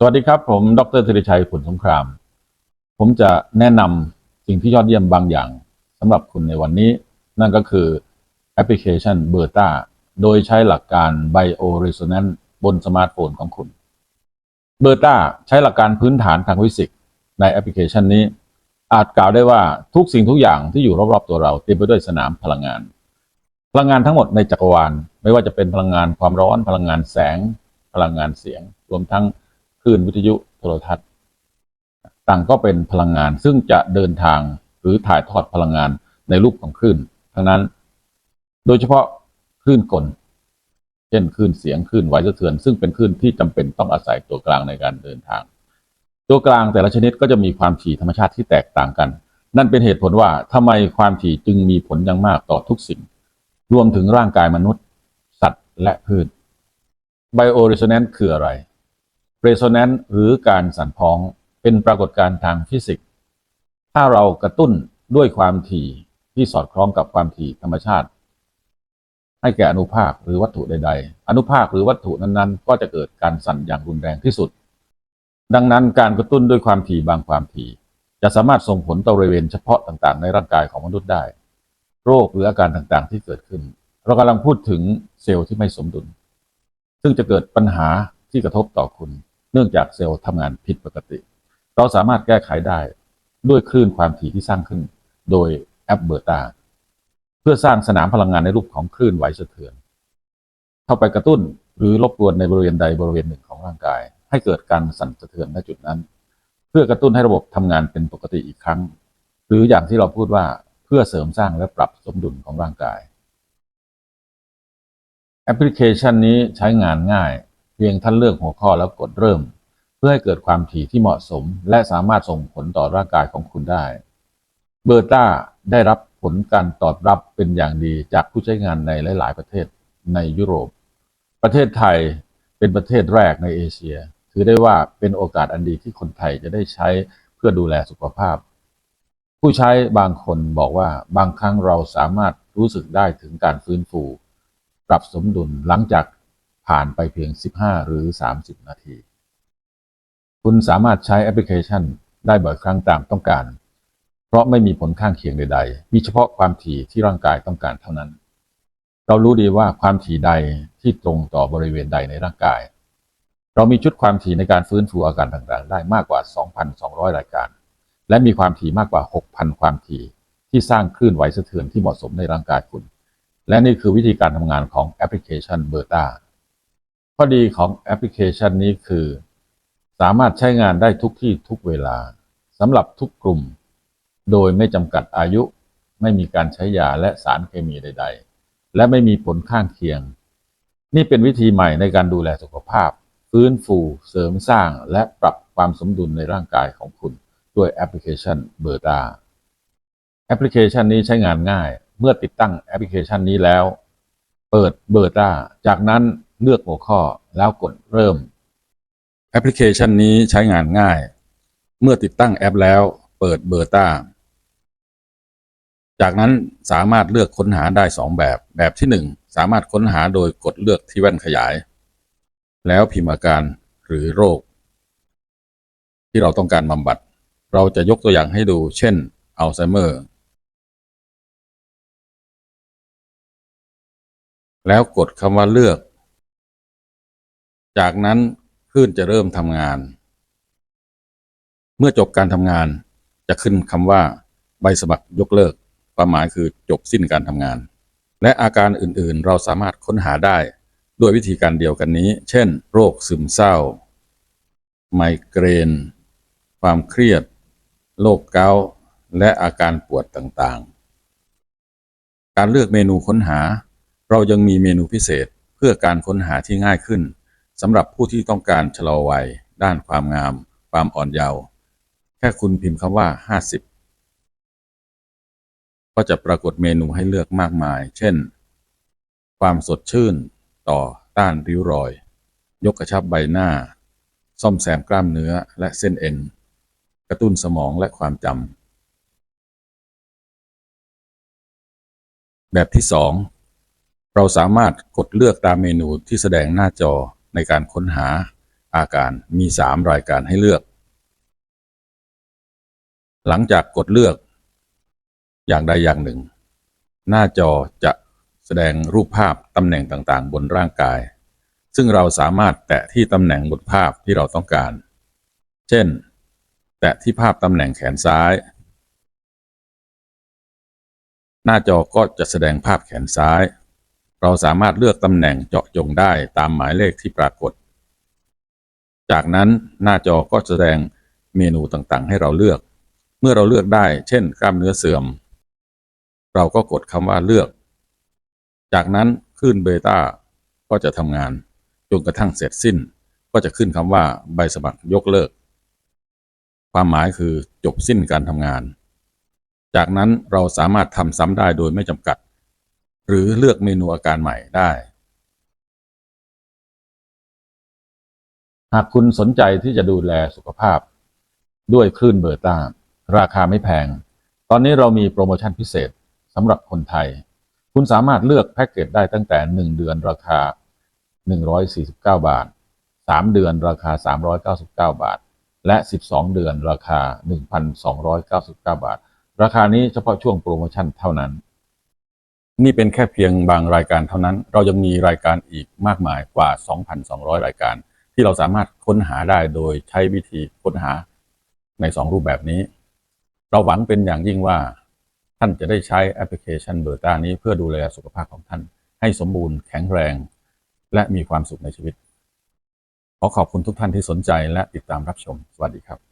สวัสดีครับ ผม ดรธิริชัยผลสงคราม ผมจะแนะนำสิ่งที่ยอดเยี่ยมบางอย่างสำหรับคุณในวันนี้ นั่นก็คือแอปพลิเคชันเบอร์ตาโดยใช้หลักการ Bio Resonance บนสมาร์ทโฟนของคุณเบอร์ตาใช้หลักการพื้นฐานทางฟิสิกส์ในแอปพลิเคชันนี้ อาจกล่าวได้ว่าทุกสิ่งทุกอย่างที่อยู่รอบๆตัวเราเต็มไปด้วยสนามพลังงาน พลังงานทั้งหมดในจักรวาล ไม่ว่าจะเป็นพลังงานความร้อนพลังงานแสง พลังงานเสียง รวมทั้ง คลื่นวิทยุโทรทัศน์ ต่างก็เป็นพลังงานซึ่งจะเดินทางหรือถ่ายทอดพลังงานในรูปของคลื่นทั้งนั้น โดยเฉพาะคลื่นกล เช่นคลื่นเสียงคลื่นไหวสะเทือน ซึ่งเป็นคลื่นที่จำเป็นต้องอาศัยตัวกลางในการเดินทาง ตัวกลางแต่ละชนิดก็จะมีความถี่ธรรมชาติที่แตกต่างกัน นั่นเป็นเหตุผลว่าทำไมความถี่จึงมีผลอย่างมากต่อทุกสิ่ง รวมถึงร่างกายมนุษย์ สัตว์และพืช Bioresonance คืออะไร Resonance หรือการสั่นพ้องเป็นปรากฏการณ์ทางฟิสิกส์ ถ้าเรากระตุ้นด้วยความถี่ที่สอดคล้องกับความถี่ธรรมชาติ ให้แก่อนุภาคหรือวัตถุใด ๆ อนุภาคหรือวัตถุนั้นๆ ก็จะเกิดการสั่นอย่างรุนแรงที่สุด ดังนั้นการกระตุ้นด้วยความถี่บางความถี่ จะสามารถส่งผลต่อบริเวณเฉพาะต่างๆ ในร่างกายของมนุษย์ได้ โรคหรืออาการต่างๆ ที่เกิดขึ้น เรากำลังพูดถึงเซลล์ที่ไม่สมดุล ซึ่งจะเกิดปัญหาที่กระทบต่อคุณ เนื่องจากเซลล์ทำงานผิดปกติ เราสามารถแก้ไขได้ด้วยคลื่นความถี่ที่สร้างขึ้น โดยแอปเบอร์ตาเพื่อสร้างสนามพลังงานในรูปของคลื่นไหวสะเทือน เข้าไปกระตุ้นหรือรบกวนในบริเวณใดบริเวณหนึ่งของร่างกาย ให้เกิดการสั่นสะเทือนณจุดนั้น เพื่อกระตุ้นให้ระบบทำงานเป็นปกติอีกครั้ง หรืออย่างที่เราพูดว่าเพื่อเสริมสร้างและปรับสมดุลของร่างกาย แอปพลิเคชันนี้ใช้งานง่าย เพียงท่านเลือกหัวข้อแล้วกดเริ่ม เพื่อให้เกิดความถี่ที่เหมาะสม และสามารถส่งผลต่อร่างกายของคุณได้ เบอร์ต้าได้รับผลการตอบรับเป็นอย่างดีจากผู้ใช้งานในหลาย ๆ ประเทศในยุโรป ประเทศไทยเป็นประเทศแรกในเอเชีย ถือได้ว่าเป็นโอกาสอันดีที่คนไทยจะได้ใช้เพื่อดูแลสุขภาพ ผู้ใช้บางคนบอกว่าบางครั้งเราสามารถรู้สึกได้ถึงการฟื้นฟู ปรับสมดุลหลังจาก ผ่านไปเพียง 15 หรือ 30 นาที คุณสามารถใช้แอปพลิเคชันได้บ่อยครั้งตามต้องการ เพราะไม่มีผลข้างเคียงใด ๆ มีเฉพาะความถี่ที่ร่างกายต้องการเท่านั้น เรารู้ดีว่าความถี่ใดที่ตรงต่อบริเวณใดในร่างกาย เรามีชุดความถี่ในการฟื้นฟูอาการต่างๆ ได้มากกว่า 2,200 รายการ และมีความถี่มากกว่า 6,000 ความถี่ ที่สร้างคลื่นไหวสะเทือนที่เหมาะสมในร่างกายคุณ และนี่คือวิธีการทำงานของแอปพลิเคชันเบอร์ตา ข้อดีของแอปพลิเคชันนี้คือ สามารถใช้งานได้ทุกที่ทุกเวลาสำหรับทุกกลุ่ม โดยไม่จำกัดอายุ ไม่มีการใช้ยาและสารเคมีใด ๆ และไม่มีผลข้างเคียง นี่เป็นวิธีใหม่ในการดูแลสุขภาพ ฟื้นฟูเสริมสร้างและปรับความสมดุลในร่างกายของคุณ ด้วยแอปพลิเคชันเบอร์ตาแอปพลิเคชันนี้ใช้งานง่าย เมื่อติดตั้งแอปพลิเคชันนี้แล้ว เปิดเบอร์ตาจากนั้น เลือกหัวข้อแล้วกดเริ่ม แอปพลิเคชันนี้ใช้งานง่าย เมื่อติดตั้งแอปแล้วเปิดเบอร์ต้าจากนั้นสามารถเลือกค้นหาได้ 2 แบบ แบบที่ 1 สามารถค้นหาโดยกดเลือกที่แว่นขยาย แล้วพิมพ์อาการหรือโรค ที่เราต้องการบำบัด เราจะยกตัวอย่างให้ดู เช่น อัลไซเมอร์ แล้วกดคำว่าเลือก จากนั้นคลื่นจะเริ่มทำงาน เมื่อจบการทำงานจะขึ้นคำว่า ใบสมัครยกเลิก ความหมายคือจบสิ้นการทำงาน และอาการอื่นๆ เราสามารถค้นหาได้ด้วยวิธีการเดียวกันนี้ เช่น โรคซึมเศร้า ไมเกรน ความเครียด โรคเกาต์และอาการปวดต่างๆ การเลือกเมนูค้นหา เรายังมีเมนูพิเศษเพื่อการค้นหาที่ง่ายขึ้น สำหรับผู้ที่ต้องการชะลอวัย ด้านความงาม ความอ่อนเยาว์แค่คุณพิมพ์คำว่า 50 ก็จะปรากฏเมนูให้เลือกมากมาย เช่น ความสดชื่น ต่อต้านริ้วรอย ยกกระชับใบหน้า ซ่อมแซมกล้ามเนื้อและเส้นเอ็น กระตุ้นสมองและความจำ แบบที่ 2 เราสามารถกดเลือกตามเมนูที่แสดงหน้าจอ ในการค้นหาอาการมี 3 รายการให้เลือก หลังจากกดเลือก อย่างใดอย่างหนึ่ง หน้าจอจะแสดงรูปภาพตำแหน่งต่างๆ บนร่างกาย ซึ่งเราสามารถแตะที่ตำแหน่งบนภาพที่เราต้องการ เช่น แตะที่ภาพตำแหน่งแขนซ้าย หน้าจอก็จะแสดงภาพแขนซ้าย เราสามารถเลือกตำแหน่งเจาะจงได้ตามหมายเลขที่ปรากฏ จากนั้นหน้าจอก็แสดงเมนูต่างๆ ให้เราเลือก เมื่อเราเลือกได้ เช่น กล้ามเนื้อเสื่อม เราก็กดคำว่าเลือก จากนั้นคลื่นเบต้าก็จะทำงานจนกระทั่งเสร็จสิ้น ก็จะขึ้นคำว่าใบสมัครยกเลิก ความหมายคือจบสิ้นการทำงาน จากนั้นเราสามารถทำซ้ำได้โดยไม่จำกัด หรือเลือกเมนูอาการใหม่ได้ หากคุณสนใจที่จะดูแลสุขภาพ ด้วยคลื่นเบอร์ต้า ราคาไม่แพง ตอนนี้เรามีโปรโมชั่นพิเศษสำหรับคนไทย คุณสามารถเลือกแพ็กเกจได้ตั้งแต่ 1 เดือนราคา 149 บาท 3 เดือนราคา 399 บาท และ 12 เดือนราคา 1,299 บาท ราคานี้เฉพาะช่วงโปรโมชั่นเท่านั้น นี่เป็นแค่เพียงบางรายการเท่านั้น เรายังมีรายการอีกมากมายกว่า 2,200 รายการ ที่เราสามารถค้นหาได้โดยใช้วิธีค้นหาใน 2 รูปแบบนี้ เราหวังเป็นอย่างยิ่งว่า ท่านจะได้ใช้แอปพลิเคชันเบอร์ตานี้เพื่อดูแลสุขภาพของท่าน ให้สมบูรณ์แข็งแรง และมีความสุขในชีวิต ขอขอบคุณทุกท่านที่สนใจและติดตามรับชม สวัสดีครับ